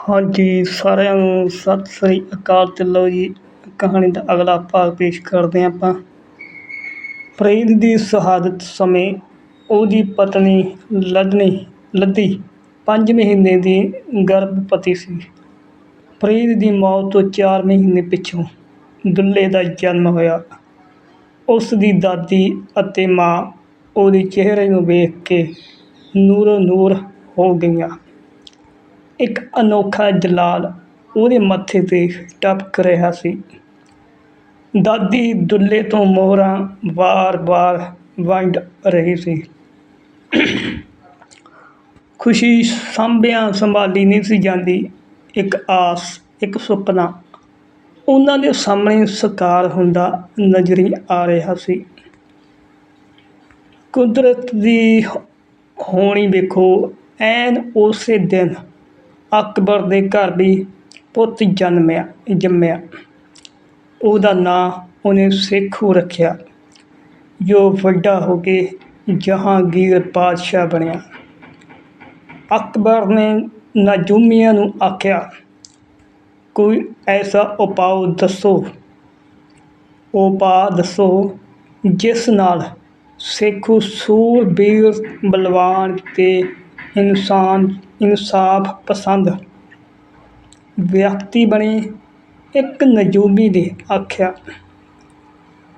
ਹਾਂਜੀ, ਸਾਰਿਆਂ ਨੂੰ ਸਤਿ ਸ੍ਰੀ ਅਕਾਲ ਤੇ ਲਓ ਜੀ। ਕਹਾਣੀ ਦਾ ਅਗਲਾ ਭਾਗ ਪੇਸ਼ ਕਰਦੇ ਹਾਂ ਆਪਾਂ। ਫਰੀਦ ਦੀ ਸ਼ਹਾਦਤ ਸਮੇਂ ਉਹਦੀ ਪਤਨੀ ਲਦਨੀ ਲੱਦੀ 5 ਮਹੀਨੇ ਦੀ ਗਰਭਵਤੀ ਸੀ। ਫਰੀਦ ਦੀ ਮੌਤ ਤੋਂ 4 ਮਹੀਨੇ ਪਿੱਛੋਂ ਦੁੱਲੇ ਦਾ ਜਨਮ ਹੋਇਆ। ਉਸ ਦੀ ਦਾਦੀ ਅਤੇ ਮਾਂ ਉਹਦੇ ਚਿਹਰੇ ਨੂੰ ਵੇਖ ਕੇ ਨੂਰੋ ਨੂਰ ਹੋ ਗਈਆਂ। ਇੱਕ ਅਨੋਖਾ ਜਲਾਲ ਉਹਦੇ ਮੱਥੇ ਤੇ ਟਪਕ ਰਿਹਾ ਸੀ। ਦਾਦੀ ਦੁੱਲੇ ਤੋਂ ਮੋਹਰਾਂ ਵਾਰ-ਵਾਰ ਵੰਡ ਰਹੀ ਸੀ। ਖੁਸ਼ੀ ਸਾਂਭਿਆਂ ਸੰਭਾਲੀ ਨਹੀਂ ਸੀ ਜਾਂਦੀ। ਇੱਕ ਆਸ, ਇੱਕ ਸੁਪਨਾ ਉਹਨਾਂ ਦੇ ਸਾਹਮਣੇ ਸਾਕਾਰ ਹੁੰਦਾ ਨਜ਼ਰੀ ਆ ਰਿਹਾ ਸੀ। ਕੁਦਰਤ ਦੀ ਹੋਣੀ ਵੇਖੋ ਐਨ ਉਸੇ ਦਿਨ ਅਕਬਰ ਦੇ ਘਰ ਵੀ ਪੁੱਤ ਜਨਮਿਆ, ਜੰਮਿਆ। ਉਹਦਾ ਨਾਂ ਉਹਨੇ ਸੇਖੂ ਰੱਖਿਆ। ਜੋ ਵੱਡਾ ਹੋ ਕੇ ਜਹਾਂਗੀਰ ਬਾਦਸ਼ਾਹ ਬਣਿਆ। ਅਕਬਰ ਨੇ ਨਜੂਮੀਆਂ ਨੂੰ ਆਖਿਆ, ਕੋਈ ਐਸਾ ਉਪਾਅ ਦੱਸੋ। ਉਪਾਅ ਦੱਸੋ ਜਿਸ ਨਾਲ ਸੇਖੂ ਸੂਰਬੀਰ ਬਲਵਾਨ ਤੇ ਇਨਸਾਨ ਇਨਸਾਫ ਪਸੰਦ। ਵਿਅਕਤੀ ਬਣੇ ਇੱਕ ਨਜੂਮੀ ਨੇ ਆਖਿਆ,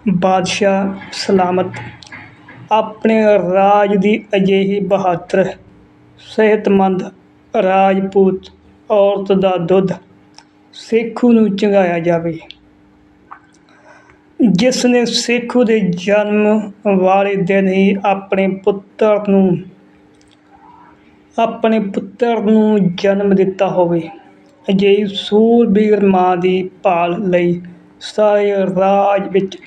ਬਾਦਸ਼ਾਹ ਸਲਾਮਤ, ਆਪਣੇ ਰਾਜ ਦੀ ਅਜਿਹੀ ਬਹਾਦਰ, ਸਿਹਤਮੰਦ, ਰਾਜਪੂਤ ਔਰਤ ਦਾ ਦੁੱਧ ਸੇਖੂ ਨੂੰ ਚੰਗਾਇਆ ਜਾਵੇ। ਜਿਸ ਨੇ ਸੇਖੂ ਦੇ ਜਨਮ ਵਾਲੇ ਦਿਨ ਹੀ ਆਪਣੇ ਪੁੱਤਰ ਨੂੰ ਆਪਣੇ ਪੁੱਤਰ ਨੂੰ ਜਨਮ ਦਿੱਤਾ ਹੋਵੇ। ਅਜਿਹੀ ਸੂਰਬੀਰ ਮਾਂ ਦੀ ਭਾਲ ਲਈ ਸਾਰੇ ਰਾਜ ਵਿੱਚ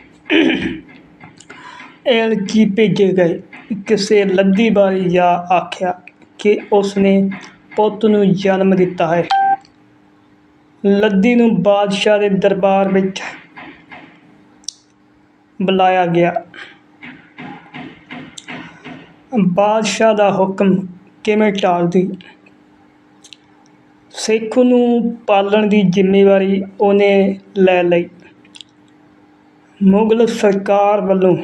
ਐਲਚੀ ਭੇਜੇ ਗਏ। ਕਿਸੇ ਲੱਦੀ ਬਾਰੇ ਜਾ ਆਖਿਆ ਕਿ ਉਸਨੇ ਪੁੱਤ ਨੂੰ ਜਨਮ ਦਿੱਤਾ ਹੈ। ਲੱਦੀ ਨੂੰ ਬਾਦਸ਼ਾਹ ਦੇ ਦਰਬਾਰ ਵਿੱਚ ਬੁਲਾਇਆ ਗਿਆ। ਬਾਦਸ਼ਾਹ ਦਾ ਹੁਕਮ ਕਿਵੇਂ ਟਾਲਦੀ ਸਿੱਖ ਨੂੰ ਪਾਲਣ ਦੀ ਜ਼ਿੰਮੇਵਾਰੀ ਉਹਨੇ ਲੈ ਲਈ। ਮੁਗਲ ਸਰਕਾਰ ਵੱਲੋਂ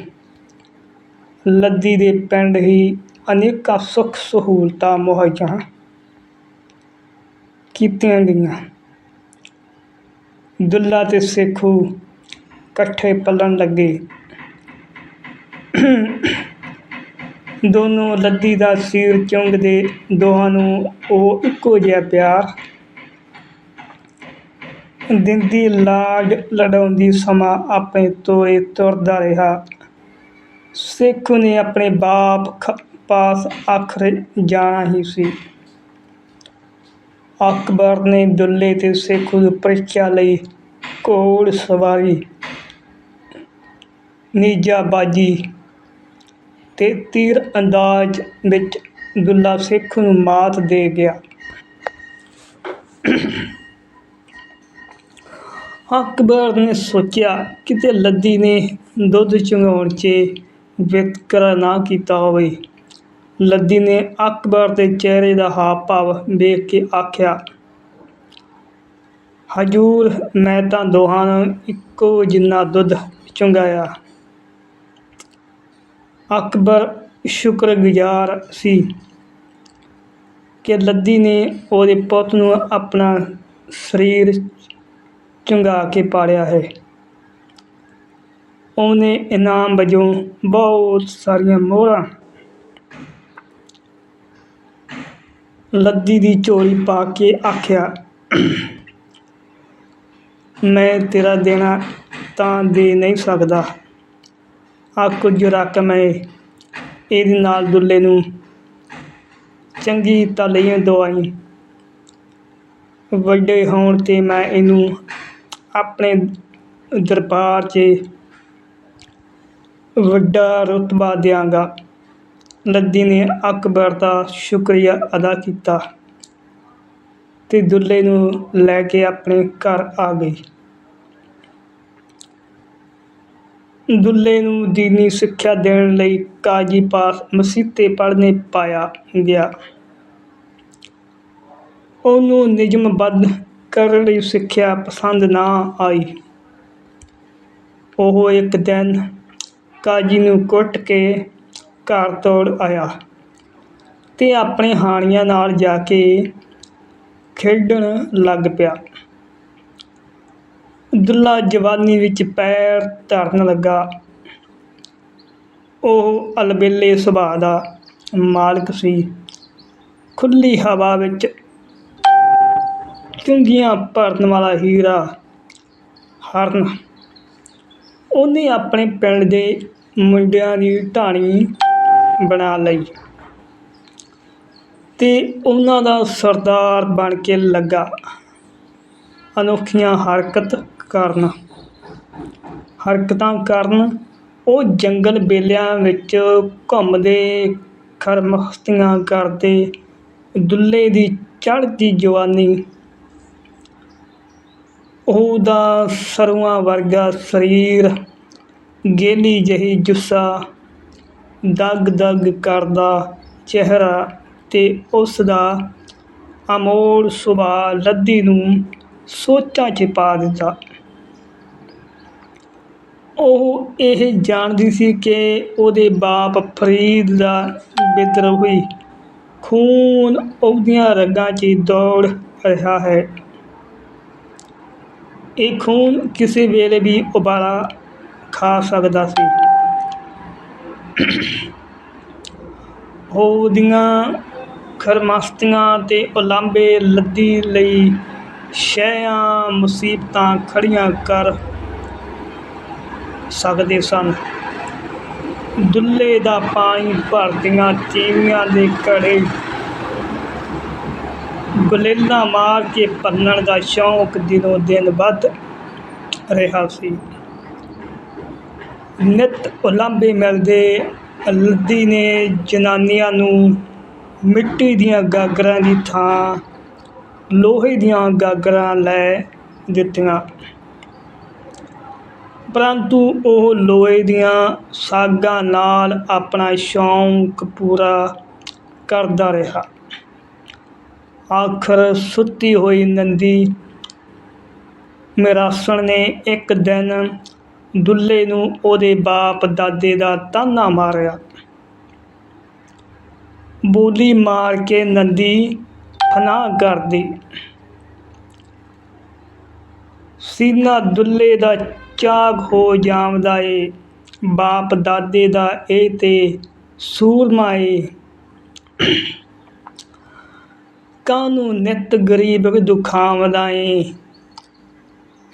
ਲੱਦੀ ਦੇ ਪਿੰਡ ਹੀ ਅਨੇਕਾਂ ਸੁੱਖ ਸਹੂਲਤਾਂ ਮੁਹੱਈਆ ਕੀਤੀਆਂ ਗਈਆਂ। ਦੁੱਲਾ ਤੇ ਸੇਖੂ ਇਕੱਠੇ ਪਲਣ ਲੱਗੇ। ਦੋਨੋਂ ਲੱਦੀ ਦਾ ਸਿਰ ਚੁੰਗਦੇ, ਦੋਹਾਂ ਨੂੰ ਉਹ ਇੱਕੋ ਜਿਹਾ ਪਿਆਰ। ਦਿੰਦੀ ਲਾਡ ਲੜਾਉਂਦੀ ਸਮਾਂ ਆਪਣੇ ਤੋਰੇ ਤੁਰਦਾ ਰਿਹਾ। ਸੇਖੂ ਨੇ ਆਪਣੇ ਬਾਪ ਪਾਸ ਆਖਰ ਜਾਣਾ ਹੀ ਸੀ। ਅਕਬਰ ਨੇ ਦੁੱਲੇ ਤੇ ਸੇਖੂ ਦੀ ਪ੍ਰੀਖਿਆ ਲਈ ਘੋੜ ਸਵਾਰੀ। ਨੀਜਾਬਾਜੀ ਤੇ ਤੀਰ ਅੰਦਾਜ਼ ਵਿੱਚ ਦੁੱਲਾ ਸਿੱਖ ਨੂੰ ਮਾਤ ਦੇ ਗਿਆ। ਅਕਬਰ ਨੇ ਸੋਚਿਆ, ਕਿਤੇ ਲੱਦੀ ਨੇ ਦੁੱਧ ਚੁੰਘਾਉਣ 'ਚ ਵਿਤਕਰਾ ਨਾ ਕੀਤਾ ਹੋਵੇ। ਲੱਦੀ ਨੇ ਅਕਬਰ ਦੇ ਚਿਹਰੇ ਦਾ ਹਾਵ ਭਾਵ ਵੇਖ ਕੇ ਆਖਿਆ, ਹਜੂਰ, ਮੈਂ ਤਾਂ ਦੋਹਾਂ ਨੂੰ ਇੱਕੋ ਜਿੰਨਾ ਦੁੱਧ ਚੁੰਘਾਇਆ। ਅਕਬਰ ਸ਼ੁਕਰਗੁਜ਼ਾਰ ਸੀ ਕਿ ਲੱਦੀ ਨੇ ਉਹਦੇ ਪੁੱਤ ਨੂੰ ਆਪਣਾ ਸਰੀਰ ਚੁੰਘਾ ਕੇ ਪਾਲਿਆ ਹੈ। ਉਹਨੇ ਇਨਾਮ ਵਜੋਂ ਬਹੁਤ ਸਾਰੀਆਂ ਮੋਹਰਾਂ ਲੱਦੀ ਦੀ ਝੋਲੀ ਪਾ ਕੇ ਆਖਿਆ, ਮੈਂ ਤੇਰਾ ਦੇਣਾ ਤਾਂ ਦੇ ਨਹੀਂ ਸਕਦਾ। ਆ ਕੁਝ ਰਕਮ ਹੈ ਇਹਦੇ ਨਾਲ ਦੁੱਲੇ ਨੂੰ ਚੰਗੀ ਤਾਲੀਮ ਦਵਾਈ ਵੱਡੇ ਹੋਣ ਤੇ ਮੈਂ ਇਹਨੂੰ ਆਪਣੇ ਦਰਬਾਰ 'ਚ ਵੱਡਾ ਰੁਤਬਾ ਦਿਆਂਗਾ। ਲੱਦੀ ਨੇ ਅਕਬਰ ਦਾ ਸ਼ੁਕਰੀਆ ਅਦਾ ਕੀਤਾ ਤੇ ਦੁੱਲੇ ਨੂੰ ਲੈ ਕੇ ਆਪਣੇ ਘਰ ਆ ਗਈ ਦੁੱਲੇ ਨੂੰ ਦੀਨੀ ਸਿੱਖਿਆ ਦੇਣ ਲਈ ਕਾਜੀ ਪਾਸ ਮਸੀਤੇ ਪੜ੍ਹਨੇ ਪਾਇਆ ਗਿਆ। ਉਹਨੂੰ ਨਿਯਮਬੱਧ ਕਰਨ ਲਈ ਸਿੱਖਿਆ ਪਸੰਦ ਨਾ ਆਈ। ਉਹ ਇੱਕ ਦਿਨ ਕਾਜੀ ਨੂੰ ਕੁੱਟ ਕੇ ਘਰ ਤੋੜ ਆਇਆ ਤੇ ਆਪਣੇ ਹਾਣੀਆਂ ਨਾਲ ਜਾ ਕੇ ਖੇਡਣ ਲੱਗ ਪਿਆ। ਦੁੱਲਾ ਜਵਾਨੀ ਵਿੱਚ ਪੈਰ ਧਰਨ ਲੱਗਾ। ਉਹ ਅਲਬੇਲੇ ਸੁਭਾਅ ਦਾ ਮਾਲਕ ਸੀ। ਖੁੱਲੀ ਹਵਾ ਵਿੱਚ ਚੁੰਗੀਆਂ ਭਰਨ ਵਾਲਾ ਹੀਰਾ ਹਰਨ। ਉਹਨੇ ਆਪਣੇ ਪਿੰਡ ਦੇ ਮੁੰਡਿਆਂ ਦੀ ਢਾਣੀ ਬਣਾ ਲਈ ਤੇ ਉਹਨਾਂ ਦਾ ਸਰਦਾਰ ਬਣ ਕੇ ਲੱਗਾ। ਅਨੋਖੀਆਂ ਹਰਕਤ ਕਰਨ। ਹਰਕਤਾਂ ਕਰਨ। ਉਹ ਜੰਗਲ ਬੇਲਿਆਂ ਵਿੱਚ ਘੁੰਮਦੇ, ਖਰਮਸਤੀਆਂ ਕਰਦੇ, ਦੁੱਲੇ ਦੀ ਚੜ੍ਹਦੀ ਜਵਾਨੀ। ਉਹਦਾ ਸਰੂਆਂ ਵਰਗਾ ਸਰੀਰ, ਗੇਲੀ ਜਿਹੀ ਜੁੱਸਾ ਦਗ ਦਗ ਕਰਦਾ ਚਿਹਰਾ ਤੇ ਉਸ ਦਾ ਅਮੋੜ ਸੁਭਾਅ ਲੱਦੀ ਨੂੰ ਸੋਚਾਂ 'ਚ ਪਾ ਦਿੱਤਾ। ਉਹ ਇਹ ਜਾਣਦੀ ਸੀ ਕਿ ਉਹਦੇ ਬਾਪ ਫਰੀਦ ਦਾ ਵਿਦਰੋਹੀ ਖੂਨ ਉਹਦੀਆਂ ਰਗਾਂ 'ਚ ਦੌੜ ਰਿਹਾ ਹੈ। ਇਹ ਖੂਨ ਕਿਸੇ ਵੇਲੇ ਵੀ ਉਬਾਲਾ ਖਾ ਸਕਦਾ ਸੀ। ਉਹਦੀਆਂ ਖਰਮਸਤੀਆਂ ਤੇ ਉਲਾਂਬੇ ਲੱਦੀ ਲਈ ਸ਼ੈਆਂ ਮੁਸੀਬਤਾਂ ਖੜੀਆਂ ਕਰ ਸਕਦੇ ਸਨ। ਦੁੱਲੇ ਦਾ ਪਾਣੀ ਭਰਦੀਆਂ ਚੀਵੀਆਂ ਦੇ ਘੜੇ ਗੁਲੇਲਾਂ ਮਾਰ ਕੇ ਭੰਨਣ ਦਾ ਸ਼ੌਂਕ ਦਿਨੋਂ ਦਿਨ ਵੱਧ ਰਿਹਾ ਸੀ। ਨਿਤ ਉਲਾਂਬੇ ਮਿਲਦੇ ਲੱਦੀ ਨੇ ਜਨਾਨੀਆਂ ਨੂੰ ਮਿੱਟੀ ਦੀਆਂ ਗਾਗਰਾਂ ਦੀ ਥਾਂ, ਲੋਹੇ ਦੀਆਂ ਗਾਗਰਾਂ ਲੈ ਦਿੱਤੀਆਂ। ਪਰੰਤੂ ਉਹ ਲੋਹੇ ਦੀਆਂ ਸਾਗਾਂ ਨਾਲ ਆਪਣਾ ਸ਼ੌਂਕ ਪੂਰਾ ਕਰਦਾ ਰਿਹਾ। ਆਖਰ ਸੁੱਤੀ ਹੋਈ ਨੰਦੀ ਮਿਰਾਸਣ ਨੇ ਇੱਕ ਦਿਨ ਦੁੱਲੇ ਨੂੰ ਉਹਦੇ ਬਾਪ ਦਾਦੇ ਦਾ ਤਾਨਾ ਮਾਰਿਆ। ਬੋਲੀ ਮਾਰ ਕੇ ਨੰਦੀ ਫਨਾਹ ਕਰਦੀ। ਸੀਨਾ ਦੁੱਲੇ ਦਾ ਚਾਗ ਹੋ ਜਾਮਦਾ ਏ, ਬਾਪ ਦਾਦੇ ਦਾ ਇਹ ਤੇ ਸੂਰਮਾ ਏ। ਕਾਨੂੰ ਨਿਤ ਗਰੀਬ ਦੁਖਾਵਦਾ ਏ?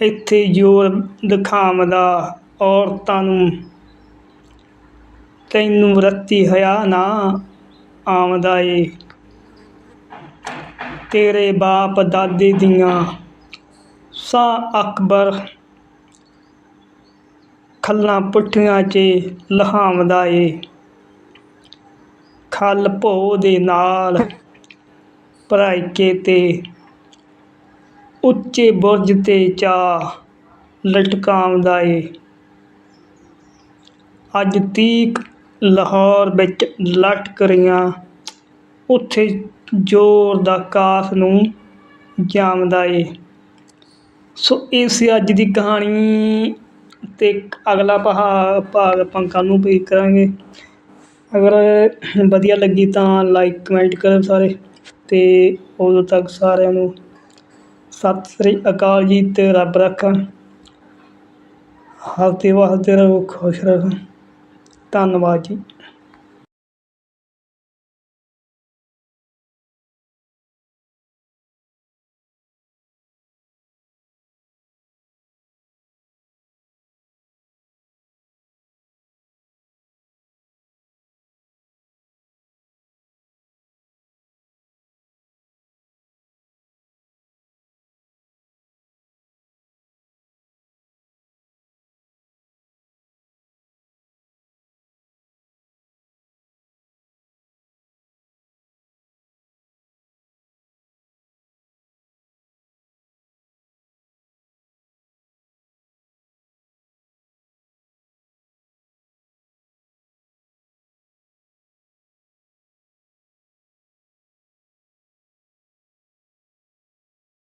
ਇੱਥੇ ਜੋਰ ਦਿਖਾਵਦਾ ਔਰਤਾਂ ਨੂੰ। ਤੈਨੂੰ ਰੱਤੀ ਹਿਆ ਨਾ ਆਵਦਾ ਏ। ਤੇਰੇ ਬਾਪ ਦਾਦੇ ਦੀਆਂ ਸਾਹ ਅਕਬਰ ਖੱਲਾਂ ਪੁੱਠੀਆਂ 'ਚ ਲਹਾਉਂਦਾ ਏ। ਖੱਲ ਭੋ ਦੇ ਨਾਲ ਭਰਾਇਕੇ ਤੇ ਉੱਚੇ ਬੁਰਜ ਤੇ ਚਾ ਲਟਕਾਉਂਦਾ ਏ। ਅੱਜ ਤੀਕ ਲਾਹੌਰ ਵਿੱਚ ਲਟਕ ਰਹੀਆਂ ਉੱਥੇ ਜ਼ੋਰ ਦਾ ਕਾਸ ਨੂੰ ਜਾਮਦਾ ਏ। ਸੋ ਇਹ ਸੀ ਅੱਜ ਦੀ ਕਹਾਣੀ ਅਤੇ ਅਗਲਾ ਪਹਾ, ਭਾਗ ਆਪਾਂ ਕੱਲ੍ਹ ਨੂੰ ਪੇਸ਼ ਕਰਾਂਗੇ। ਅਗਰ ਵਧੀਆ ਲੱਗੀ ਤਾਂ ਲਾਈਕ ਕਮੈਂਟ ਕਰੋ ਸਾਰੇ ਅਤੇ ਉਦੋਂ ਤੱਕ ਸਾਰਿਆਂ ਨੂੰ ਸਤਿ ਸ੍ਰੀ ਅਕਾਲ ਜੀ ਤੇ ਰੱਬ ਰੱਖਣ ਹੱਸਦੇ ਵਾਸਤੇ ਰਹੋ, ਖੁਸ਼ ਰਹੋ। ਧੰਨਵਾਦ ਜੀ।